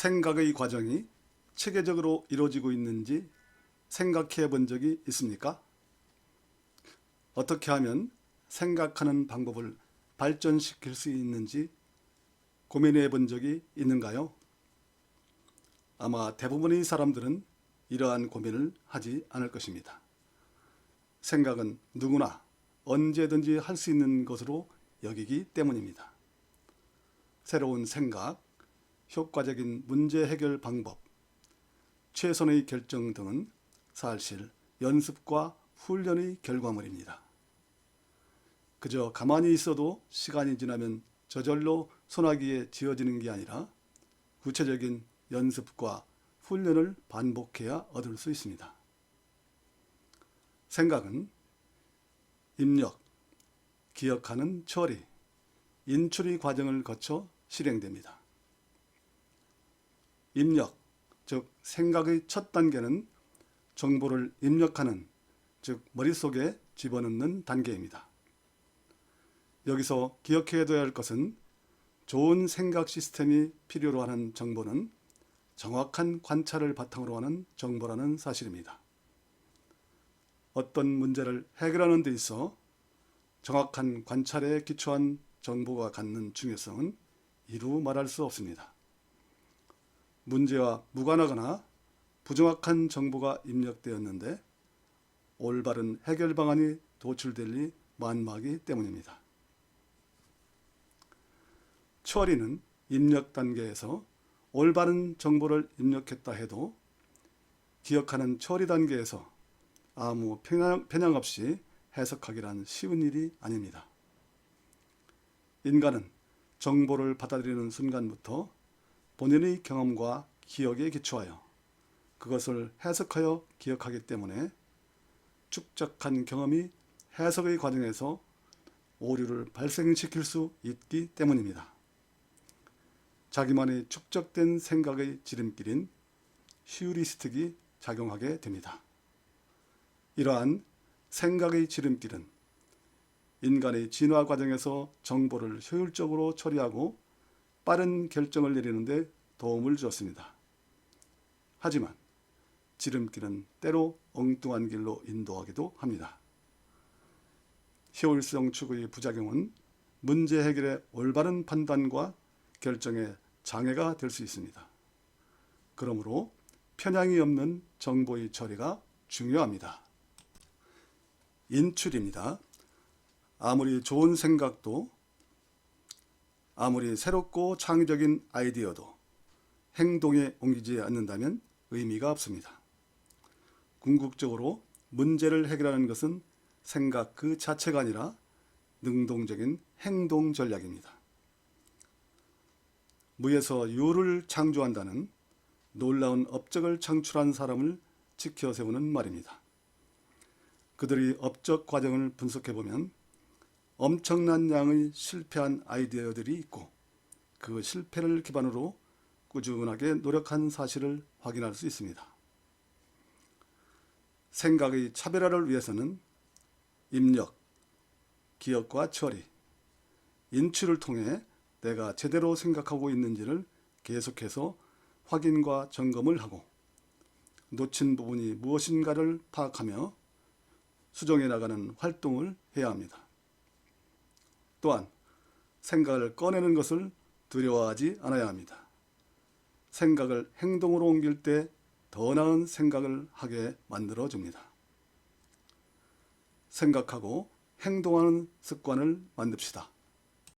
생각의 과정이 체계적으로 이루어지고 있는지 생각해 본 적이 있습니까? 어떻게 하면 생각하는 방법을 발전시킬 수 있는지 고민해 본 적이 있는가요? 아마 대부분의 사람들은 이러한 고민을 하지 않을 것입니다. 생각은 누구나 언제든지 할 수 있는 것으로 여기기 때문입니다. 새로운 생각, 효과적인 문제 해결 방법, 최선의 결정 등은 사실 연습과 훈련의 결과물입니다. 그저 가만히 있어도 시간이 지나면 저절로 손아귀에 쥐어지는 게 아니라 구체적인 연습과 훈련을 반복해야 얻을 수 있습니다. 생각은 입력, 기억하는 처리, 인출의 과정을 거쳐 실행됩니다. 입력, 즉 생각의 첫 단계는 정보를 입력하는, 즉 머릿속에 집어넣는 단계입니다. 여기서 기억해야 할 것은 좋은 생각 시스템이 필요로 하는 정보는 정확한 관찰을 바탕으로 하는 정보라는 사실입니다. 어떤 문제를 해결하는 데 있어 정확한 관찰에 기초한 정보가 갖는 중요성은 이루 말할 수 없습니다. 문제와 무관하거나 부정확한 정보가 입력되었는데 올바른 해결 방안이 도출될 리 만막이 때문입니다. 처리는 입력 단계에서 올바른 정보를 입력했다 해도 기억하는 처리 단계에서 아무 편향, 편향 없이 해석하기란 쉬운 일이 아닙니다. 인간은 정보를 받아들이는 순간부터 본인의 경험과 기억에 기초하여 그것을 해석하여 기억하기 때문에 축적한 경험이 해석의 과정에서 오류를 발생시킬 수 있기 때문입니다. 자기만의 축적된 생각의 지름길인 휴리스틱이 작용하게 됩니다. 이러한 생각의 지름길은 인간의 진화 과정에서 정보를 효율적으로 처리하고 빠른 결정을 내리는데 도움을 주었습니다. 하지만 지름길은 때로 엉뚱한 길로 인도하기도 합니다. 효율성 추구의 부작용은 문제 해결의 올바른 판단과 결정에 장애가 될 수 있습니다. 그러므로 편향이 없는 정보의 처리가 중요합니다. 인출입니다. 아무리 좋은 생각도 아무리 새롭고 창의적인 아이디어도 행동에 옮기지 않는다면 의미가 없습니다. 궁극적으로 문제를 해결하는 것은 생각 그 자체가 아니라 능동적인 행동 전략입니다. 무에서 유를 창조한다는 놀라운 업적을 창출한 사람을 지켜 세우는 말입니다. 그들의 업적 과정을 분석해 보면 엄청난 양의 실패한 아이디어들이 있고 그 실패를 기반으로 꾸준하게 노력한 사실을 확인할 수 있습니다. 생각의 차별화를 위해서는 입력, 기억과 처리, 인출을 통해 내가 제대로 생각하고 있는지를 계속해서 확인과 점검을 하고 놓친 부분이 무엇인가를 파악하며 수정해 나가는 활동을 해야 합니다. 또한 생각을 꺼내는 것을 두려워하지 않아야 합니다. 생각을 행동으로 옮길 때 더 나은 생각을 하게 만들어 줍니다. 생각하고 행동하는 습관을 만듭시다.